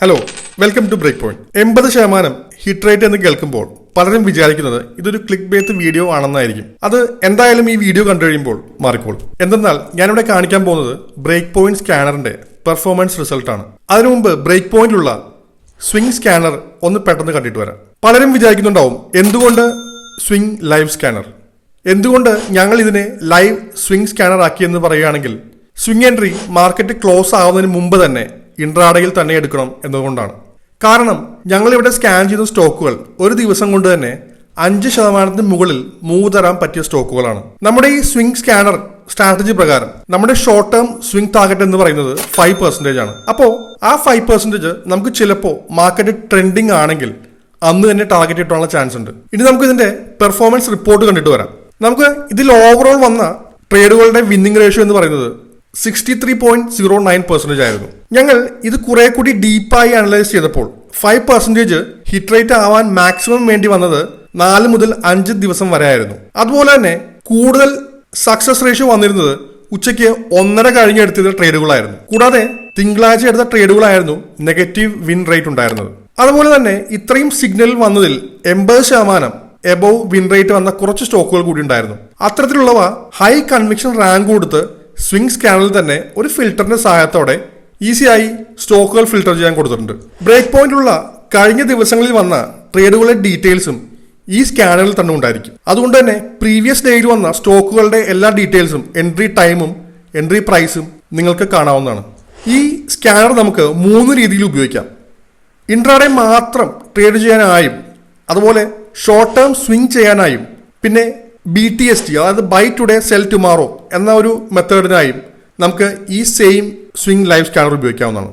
Hello welcome to break point എൺപത് ശതമാനം hit rate എന്ന് കേൾക്കുമ്പോൾ പലരും വിചാരിക്കുന്നത് ഇതൊരു ക്ലിക്ക് ബേത്ത് വീഡിയോ ആണെന്നായിരിക്കും. അത് എന്തായാലും ഈ വീഡിയോ കണ്ടു കഴിയുമ്പോൾ മാറിക്കോളും. എന്തെന്നാൽ ഞാനിവിടെ കാണിക്കാൻ പോകുന്നത് ബ്രേക്ക് പോയിന്റ് സ്കാനറിന്റെ പെർഫോമൻസ് റിസൾട്ട് ആണ്. അതിനു മുമ്പ് ബ്രേക്ക് പോയിന്റിലുള്ള സ്വിംഗ് സ്കാനർ ഒന്ന് പെട്ടെന്ന് കണ്ടിട്ട് വരാം. പലരും വിചാരിക്കുന്നുണ്ടാവും എന്തുകൊണ്ട് സ്വിംഗ് ലൈവ് സ്കാനർ എന്തുകൊണ്ട് ഞങ്ങൾ ഇതിനെ ലൈവ് സ്വിംഗ് സ്കാനർ ആക്കിയെന്ന് പറയുകയാണെങ്കിൽ സ്വിംഗ് എൻട്രി മാർക്കറ്റ് ക്ലോസ് ആവുന്നതിന് മുമ്പ് തന്നെ ഇൻട്രാഡയിൽ തന്നെ എടുക്കണം എന്നതുകൊണ്ടാണ്. കാരണം ഞങ്ങളിവിടെ സ്കാൻ ചെയ്ത സ്റ്റോക്കുകൾ ഒരു ദിവസം കൊണ്ട് തന്നെ അഞ്ച് ശതമാനത്തിന് മുകളിൽ മൂവ് തരാൻ പറ്റിയ സ്റ്റോക്കുകളാണ്. നമ്മുടെ ഈ സ്വിംഗ് സ്കാനർ സ്ട്രാറ്റജി പ്രകാരം നമ്മുടെ ഷോർട്ട് ടേം സ്വിംഗ് ടാർഗറ്റ് എന്ന് പറയുന്നത് ഫൈവ് പെർസെന്റേജ് ആണ്. അപ്പോൾ ആ ഫൈവ് പെർസെന്റേജ് നമുക്ക് ചിലപ്പോൾ മാർക്കറ്റ് ട്രെൻഡിങ് ആണെങ്കിൽ അന്ന് തന്നെ ടാർഗറ്റ് ഇട്ടാനുള്ള ചാൻസ് ഉണ്ട്. ഇനി നമുക്ക് ഇതിന്റെ പെർഫോമൻസ് റിപ്പോർട്ട് കണ്ടിട്ട് വരാം. നമുക്ക് ഇതിൽ ഓവറോൾ വന്ന ട്രേഡുകളുടെ വിന്നിംഗ് റേഷ്യോ എന്ന് പറയുന്നത് sixty three point zero nine percentage ആയിരുന്നു. ഞങ്ങൾ ഇത് കുറെ കൂടി ഡീപ്പായി അനലൈസ് ചെയ്തപ്പോൾ ഫൈവ് പെർസെന്റേജ് ഹിറ്റ് റേറ്റ് ആവാൻ മാക്സിമം വേണ്ടി വന്നത് നാല് മുതൽ അഞ്ച് ദിവസം വരെ ആയിരുന്നു. അതുപോലെ തന്നെ കൂടുതൽ സക്സസ് റേഷ്യോ വന്നിരുന്നത് ഉച്ചയ്ക്ക് ഒന്നര കഴിഞ്ഞെടുത്ത ട്രേഡുകളായിരുന്നു കൂടാതെ തിങ്കളാഴ്ച എടുത്ത ട്രേഡുകളായിരുന്നു നെഗറ്റീവ് വിൻ റേറ്റ് ഉണ്ടായിരുന്നത്. അതുപോലെ തന്നെ ഇത്രയും സിഗ്നൽ വന്നതിൽ എൺപത് ശതമാനം എബോവ് വിൻ റേറ്റ് വന്ന കുറച്ച് സ്റ്റോക്കുകൾ കൂടി ഉണ്ടായിരുന്നു. അത്തരത്തിലുള്ളവ ഹൈ കൺവിക്ഷൻ റാങ്ക് കൊടുത്ത് സ്വിംഗ് സ്കാനറിൽ തന്നെ ഒരു ഫിൽറ്ററിന്റെ സഹായത്തോടെ ഈസിയായി സ്റ്റോക്കുകൾ ഫിൽട്ടർ ചെയ്യാൻ കൊടുത്തിട്ടുണ്ട്. ബ്രേക്ക് പോയിന്റിലുള്ള കഴിഞ്ഞ ദിവസങ്ങളിൽ വന്ന ട്രേഡുകളുടെ ഡീറ്റെയിൽസും ഈ സ്കാനറിൽ തന്നെ ഉണ്ടായിരിക്കും. അതുകൊണ്ട് തന്നെ പ്രീവിയസ് ഡേയിൽ വന്ന സ്റ്റോക്കുകളുടെ എല്ലാ ഡീറ്റെയിൽസും എൻട്രി ടൈമും എൻട്രി പ്രൈസും നിങ്ങൾക്ക് കാണാവുന്നതാണ്. ഈ സ്കാനർ നമുക്ക് മൂന്ന് രീതിയിൽ ഉപയോഗിക്കാം. ഇൻട്രാഡേ മാത്രം ട്രേഡ് ചെയ്യാനായും അതുപോലെ ഷോർട്ട് ടേം സ്വിംഗ് ചെയ്യാനായും പിന്നെ ബി ടി എസ് ടി അതായത് ബൈ ടുഡേ സെൽ ടുമാറോ എന്ന ഒരു മെത്തേഡിനായും നമുക്ക് ഈ സെയിം സ്വിംഗ് ലൈവ് സ്കാനർ ഉപയോഗിക്കാവുന്നതാണ്.